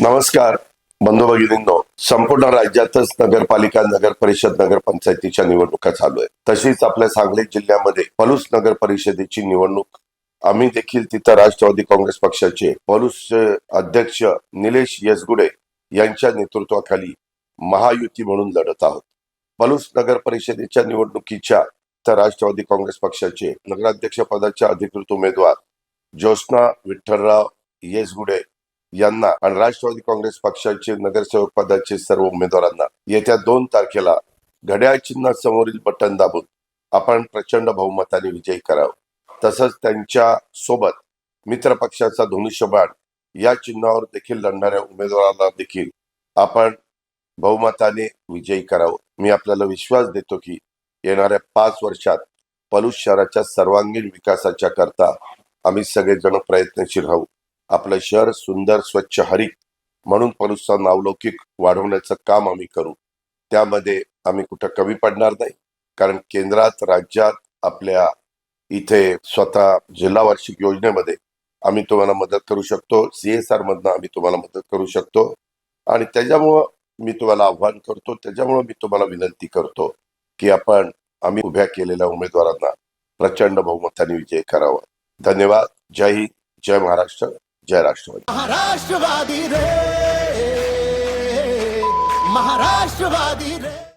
नमस्कार बंधू भगिनींनो. संपूर्ण राज्यातच नगरपालिका नगर परिषद नगर पंचायतीच्या निवडणुका चालू आहेत. तशीच आपल्या सांगली जिल्ह्यामध्ये पलूस नगर परिषदेची निवडणूक. आम्ही देखील तिथं राष्ट्रवादी काँग्रेस पक्षाचे पलूस अध्यक्ष निलेश यसगुडे यांच्या नेतृत्वाखाली महायुती म्हणून लढत आहोत. पलूस नगर परिषदेच्या निवडणुकीच्या तर राष्ट्रवादी काँग्रेस पक्षाचे नगराध्यक्ष पदाच्या अधिकृत उमेदवार ज्योत्ना विठ्ठलराव येसगुडे यांना आणि राष्ट्रवादी काँग्रेस पक्षाचे नगरसेवक पदाचे सर्व उमेदवारांना येत्या दोन तारखेला घड्याळ चिन्हासमोरील बटन दाबून आपण प्रचंड बहुमताने विजयी करावं. तसंच त्यांच्यासोबत मित्र पक्षाचा धनुष्यबाण या चिन्हावर देखील लढणाऱ्या उमेदवाराला देखील आपण बहुमताने विजयी करावं. मी आपल्याला विश्वास देतो की येणाऱ्या पाच वर्षात पलूस शहराच्या सर्वांगीण विकासाच्या करता आम्ही सगळेजण प्रयत्नशील राहू. आपलं शहर सुंदर स्वच्छ हरित म्हणून पलूसचा नावलौकिक वाढवण्याचं काम आम्ही करू. त्यामध्ये आम्ही कुठं कमी पडणार नाही. कारण केंद्रात राज्यात आपल्या इथे स्वतः जिल्हा वार्षिक योजनेमध्ये आम्ही तुम्हाला मदत करू शकतो. सी एस आर मधनं आम्ही तुम्हाला मदत करू शकतो. आणि त्याच्यामुळं मी तुम्हाला आव्हान करतो. त्याच्यामुळं मी तुम्हाला विनंती करतो की आपण आम्ही उभ्या केलेल्या उमेदवारांना प्रचंड बहुमताने विजय करावा. धन्यवाद. जय हिंद. जय महाराष्ट्र. जय राष्ट्रवादी